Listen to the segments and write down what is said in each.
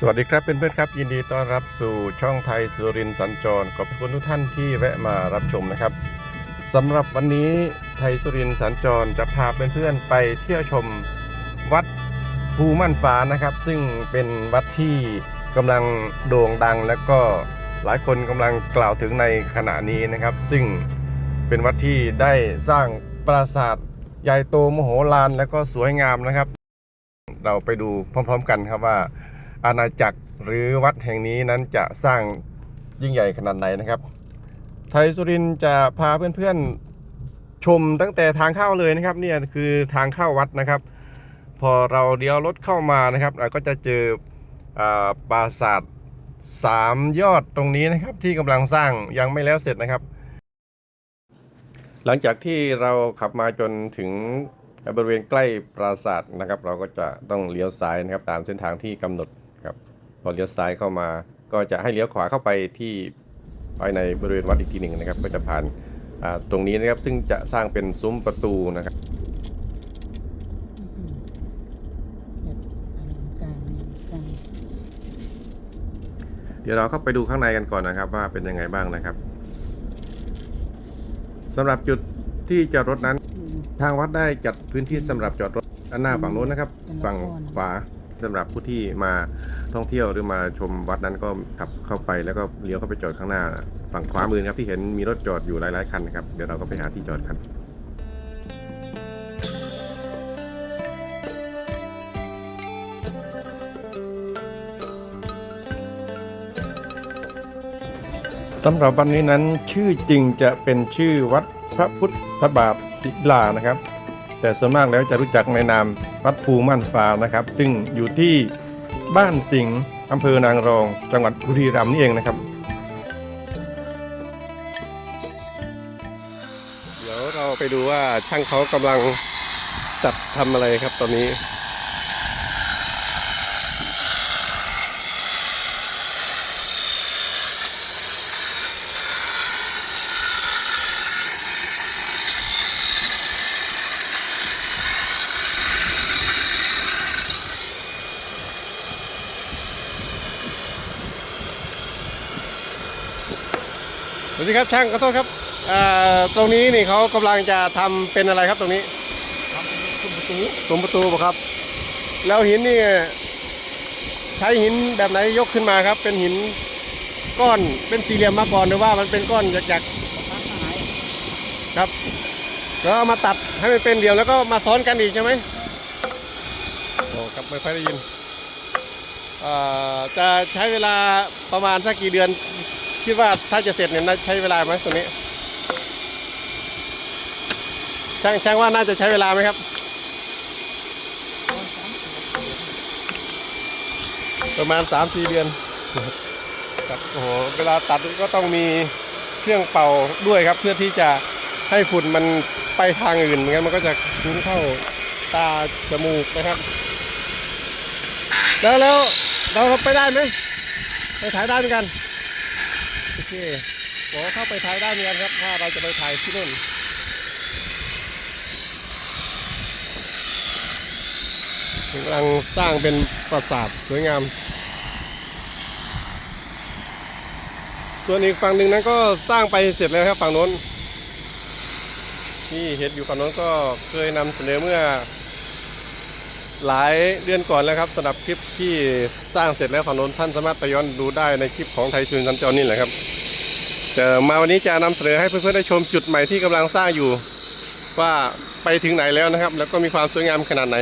สวัสดีครับเพื่อนๆครับ ยินดีต้อนรับสู่ช่องไทยสุรินสัญจร ขอบคุณทุกท่านที่แวะมารับชมนะครับสำหรับวันนี้ไทยสุรินสัญจรจะพาเพื่อนๆไปเที่ยวชมวัดภูมั่นฟ้านะครับ ซึ่งเป็นวัดที่กำลังโด่งดัง และก็หลายคนกำลังกล่าวถึงในขณะนี้นะครับ ซึ่งเป็นวัดที่ได้สร้างปราสาทใหญ่โตมโหฬารและก็สวยงามนะครับ เราไปดูพร้อม ๆ กันครับว่า อาณาจักรหรือวัดแห่งนี้นั้นจะสร้างยิ่งใหญ่ขนาดไหนนะครับ ไทยสุรินจะพาเพื่อนๆชมตั้งแต่ทางเข้าเลยนะครับเนี่ยคือทางเข้าวัดนะครับ พอเราเลี้ยวรถเข้ามานะครับ เราก็จะเจออาปราสาทสามยอดตรงนี้นะครับที่กำลังสร้างยังไม่แล้วเสร็จนะครับ หลังจากที่เราขับมาจนถึงบริเวณใกล้ปราสาทนะครับ เราก็จะต้องเลี้ยวซ้ายนะครับตามเส้นทางที่กำหนด ครับพอเลี้ยวซ้ายเข้ามา ก็จะให้เลี้ยวขวาเข้าไปที่ภายในบริเวณวัดอีกทีหนึ่งนะครับ ก็จะผ่านอ่าตรงนี้นะครับซึ่งจะสร้างเป็นซุ้มประตูนะครับแบบอลังการงานสร้างเดี๋ยวเราเข้าไปดูข้างในกันก่อนนะครับ ว่าเป็นยังไงบ้างนะครับสำหรับจุดที่จอดรถนั้น ทางวัดได้จัดพื้นที่สำหรับจอดรถด้านหน้าฝั่งโน้นนะครับ ฝั่งขวา สำหรับผู้ที่มาท่องเที่ยวหรือมาชมวัดนั้นก็ขับเข้าไปแล้วก็เลี้ยวเข้าไปจอดข้างหน้า ฝั่งขวามือนะครับที่เห็นมีรถจอดอยู่หลายๆคันนะครับเดี๋ยวเราก็ไปหาที่จอดกันสำหรับวันนี้นั้นชื่อจริงจะเป็นชื่อวัดพระพุทธบาทศิลานะครับ แต่ส่วนมากแล้วจะรู้จักในนาม วัดภูม่านฟ้านะครับ ซึ่งอยู่ที่บ้านสิงห์อำเภอนางรอง จังหวัดบุรีรัมย์นี่เองนะครับ เดี๋ยวเราไปดูว่าช่างเขากำลังจัดทำอะไรครับตอนนี้ ส วัสดีครับช่างขอโทษครับเอ่อตรงนี้นี่เขากำลังจะทำเป็นอะไรครับตรงนี้ทำเป็นประตูซุ้มประตูป่ะครับ แล้วหินนี่ใช้หินแบบไหนยกขึ้นมาครับ เป็นหินก้อนเป็นสี่เหลี่ยมมาก่อนหรือว่ามันเป็นก้อนหยักๆครับแล้วเอามาตัดให้มันเป็นเดียวแล้วก็มาซ้อนกันอีกใช่ไหมโอ้ครับไม่ค่อยได้ยินเอ่อจะใช้เวลาประมาณสักกี่เดือน คิดว่าถ้าจะเสร็จเนี่ยใช้เวลาไหมตรงนี้ช่างช่างว่าน่าจะใช้เวลาไหมครับ ประมาณ3ามสี่เดือนครับโอ้โหเวลาตัดก็ต้องมีเครื่องเป่าด้วยครับ เพื่อที่จะให้ฝุ่นมันไปทางอื่นไม่งั้นมันก็จะคุ้นเข้าตาจมูกนะครับ แล้วแล้วเราไปได้ไหมไปถ่ายได้เหมือนกัน เคบอกว่าเข้าไปถ่ายได้เหมือนกันครับ ถ้าเราจะไปถ่ายที่นู่นกำลังสร้างเป็นปราสาทสวยงาม ส่วนอีกฝั่งหนึ่งนั้นก็สร้างไปเสร็จแล้วครับฝั่งโน้น ที่เห็นอยู่ฝั่งโน้นก็เคยนำเสนอเมื่อ หลายเดือนก่อนแล้วครับสำหรับคลิปที่สร้างเสร็จแล้วฝั่งโน้นท่านสามารถไปย้อนดูได้ในคลิปของไทยซูนสัญจรนี่แหละครับ แต่มาวันนี้จะนำเสนอให้เพื่อนๆได้ชมจุดใหม่ที่กำลังสร้างอยู่ ว่าไปถึงไหนแล้วนะครับ แล้วก็มีความสวยงามขนาดไหน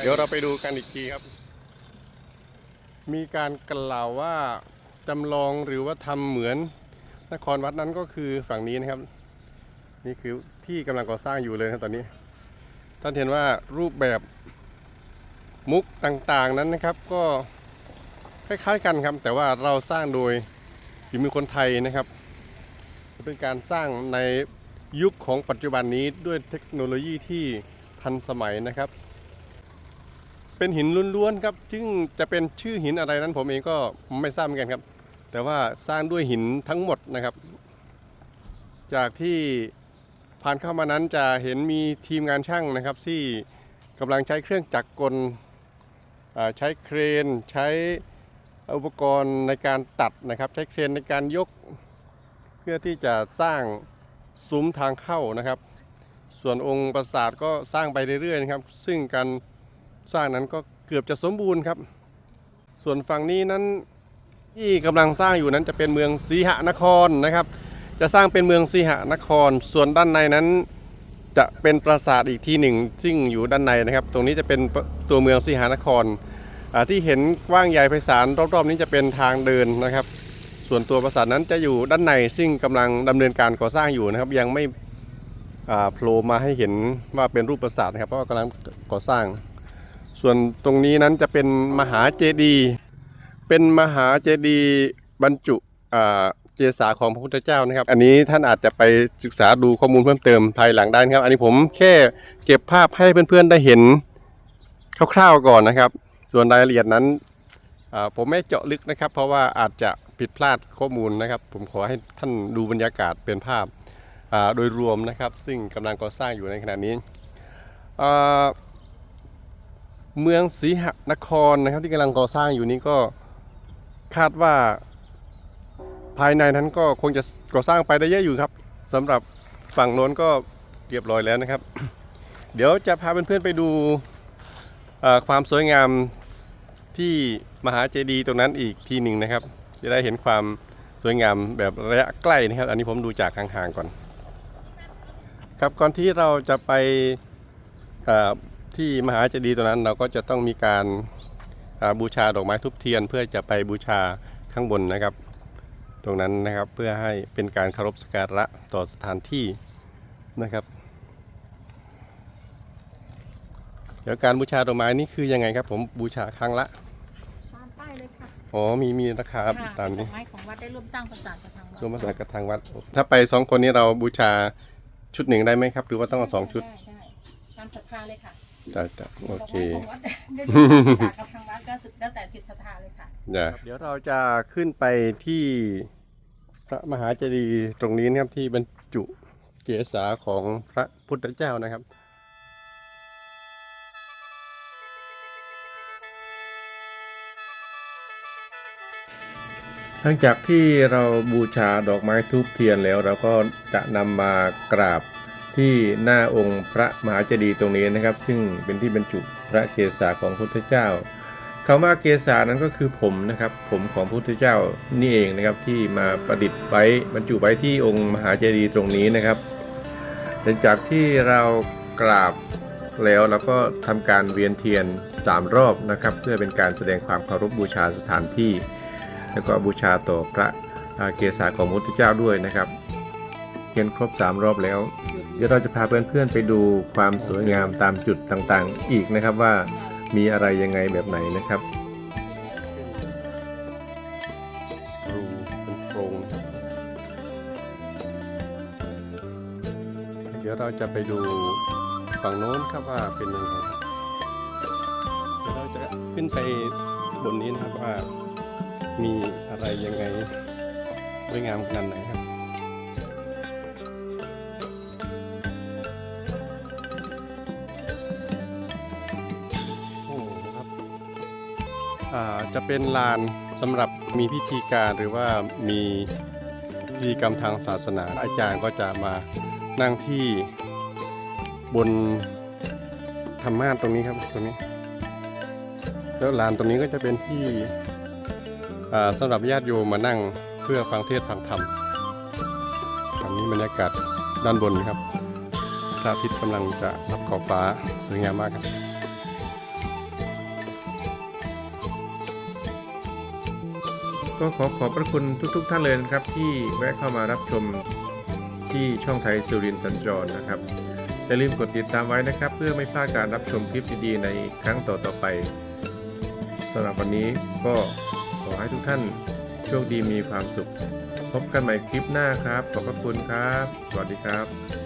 เดี๋ยวเราไปดูกันอีกทีครับ มีการกล่าวว่าจำลองหรือว่าทำเหมือนนครวัดนั้นก็คือฝั่งนี้นะครับ นี่คือที่กำลังก่อสร้างอยู่เลยนะครับตอนนี้ ท่านเห็นว่ารูปแบบมุกต่างๆนั้นนะครับ ก็คล้ายๆกันครับ แต่ว่าเราสร้างโดยฝีมือคนไทยนะครับ เป็นการสร้างในยุคของปัจจุบันนี้ด้วยเทคโนโลยีที่ทันสมัยนะครับ เป็นหินล้วนๆครับซึ่งจะเป็นชื่อหินอะไรนั้นผมเองก็ไม่ทราบเหมือนกันครับ แต่ว่าสร้างด้วยหินทั้งหมดนะครับ จากที่ผ่านเข้ามานั้นจะเห็นมีทีมงานช่างนะครับ ที่กำลังใช้เครื่องจักรกลใช้เครน ใช้อุปกรณ์ในการตัดนะครับ ใช้เครนในการยก พื่อที่จะสร้างซุ้มทางเข้านะครับ ส่วนองค์ปราสาทก็สร้างไปเรื่อยๆนะครับ ซึ่งการสร้างนั้นก็เกือบจะสมบูรณ์ครับ ส่วนฝั่งนี้นั้นที่กำลังสร้างอยู่นั้นจะเป็นเมืองสีหนครนะครับ จะสร้างเป็นเมืองสีหนคร ส่วนด้านในนั้นจะเป็นปราสาทอีกที่หนึ่ง ซึ่งอยู่ด้านในนะครับ ตรงนี้จะเป็นตัวเมืองสีหนครที่เห็นกว้างใหญ่ไพศาลรอบๆนี้จะเป็นทางเดินนะครับ ส่วนตัวปราสาทนั้นจะอยู่ด้านในซึ่งกำลังดำเนินการก่อสร้างอยู่นะครับ ยังไม่โผล่มาให้เห็นว่าเป็นรูปปราสาทนะครับ เพราะว่ากำลังก่อสร้าง ส่วนตรงนี้นั้นจะเป็นมหาเจดีย์เป็นมหาเจดีย์บรรจุเจสาของพระพุทธเจ้านะครับ อันนี้ท่านอาจจะไปศึกษาดูข้อมูลเพิ่มเติมภายหลังได้นะครับ อันนี้ผมแค่เก็บภาพให้เพื่อนๆได้เห็นคร่าวๆก่อนนะครับ ส่วนรายละเอียดนั้นผมไม่เจาะลึกนะครับ เพราะว่าอาจจะ ผิดพลาดข้อมูลนะครับ ผมขอให้ท่านดูบรรยากาศเป็นภาพโดยรวมนะครับ ซึ่งกำลังก่อสร้างอยู่ในขณะนี้เมืองศรีหนครนะครับที่กำลังก่อสร้างอยู่นี้ก็คาดว่าภายในนั้นก็คงจะก่อสร้างไปได้เยอะอยู่ครับสำหรับฝั่งโน้นก็เรียบร้อยแล้วนะครับ เดี๋ยวจะพาเพื่อนๆไปดูความสวยงามที่มหาเจดีย์ตรงนั้นอีกทีหนึ่งนะครับ จะได้เห็นความสวยงามแบบระยะใกล้นะครับ อันนี้ผมดูจากห่างๆก่อน ครับก่อนที่เราจะไปที่มหาเจดีย์ตรงนั้นเราก็จะต้องมีการาบูชาดอกไม้ทุบเทียน เพื่อจะไปบูชาข้างบนนะครับ ตรงนั้นนะครับเพื่อให้เป็นการเคารพสักการะต่อสถานที่นะครับเดี๋ยวการบูชาดอกไม้นี่คือยังไงครับ ผมบูชาครั้งละ เลยค่ะอ๋อมีมีราคาค่ะตามเป็นดนี้อกไม้ของวัดได้ร่วมสร้างปราสาทกับทางวัดส่วนภาษากับทางวัด ถ้าไปสองคนนี้เราบูชาชุดหนึ่งได้ไหมครับ หรือว่าต้องเอาสองชุดได้ได้ตามศรัทธาเลยค่ะจ้ะจ้ะโอเคดอกไม้ของวัดได้ร่วมสร้างปราสาทกับทางวัดก็สุดแล้วแต่จิตศรัทธาเลยค่ะเดี๋ยวเราจะขึ้นไปที่พระมหาเจดีย์ตรงนี้นะครับที่บรรจุเกศาของพระพุทธเจ้านะครับ หลังจากที่เราบูชาดอกไม้ทูบเทียนแล้วเราก็จะนำมากราบที่หน้าองค์พระมหาเจดีย์ตรงนี้นะครับ ซึ่งเป็นที่บรรจุพระเกศาของพระพุทธเจ้าคำว่าเกศานั้นก็คือผมนะครับ ผมของพระพุทธเจ้านี่เองนะครับที่มาประดิษฐ์ไว้บรรจุไว้ที่องค์มหาเจดีย์ตรงนี้นะครับ หลังจากที่เรากราบแล้วเราก็ทำการเวียนเทียน 3 รอบนะครับ เพื่อเป็นการแสดงความเคารพบูชาสถานที่ แล้วก็บูชาต่อพระอาเกศาของพระพุทธเจ้าด้วยนะครับเทียนครบ 3 รอบแล้ว เดี๋ยวเราจะพาเพื่อนๆไปดูความสวยงามตามจุดต่างๆ อีกนะครับว่ามีอะไรยังไงแบบไหนนะครับรูเป็นโพรงเดี๋ยวเราจะไปดูฝั่งโน้นครับว่าเป็นยังไงเดี๋ยวเราจะขึ้นไปบนนี้นะครับว่า มีอะไรยังไงสวยงามขนาดไหนครับโอ้ครับอาจะเป็นลานสำหรับมีพิธีการหรือว่ามีพิธีกรรมทางศาสนาอาจารย์ก็จะมานั่งที่บนธรรมานตรงนี้ครับตรงนี้แล้วลานตรงนี้ก็จะเป็นที่ สำหรับญาติโยมมานั่งเพื่อฟังเทศน์ฟังธรรมตอนนี้บรรยากาศด้านบนนะครับพระอาทิตย์กำลังจะรับขอบฟ้าสวยงามมากครับก็ขอขอบพระคุณทุกๆท่านเลยนะครับ ที่แวะเข้ามารับชมที่ช่องไทยสุรินทร์สัญจรนะครับอย่าลืมกดติดตามไว้นะครับ เพื่อไม่พลาดการรับชมคลิปดีๆในครั้งต่อๆไปสำหรับวันนี้ก็ ขอให้ทุกท่านโชคดีมีความสุข พบกันใหม่คลิปหน้าครับ ขอบพระคุณครับ สวัสดีครับ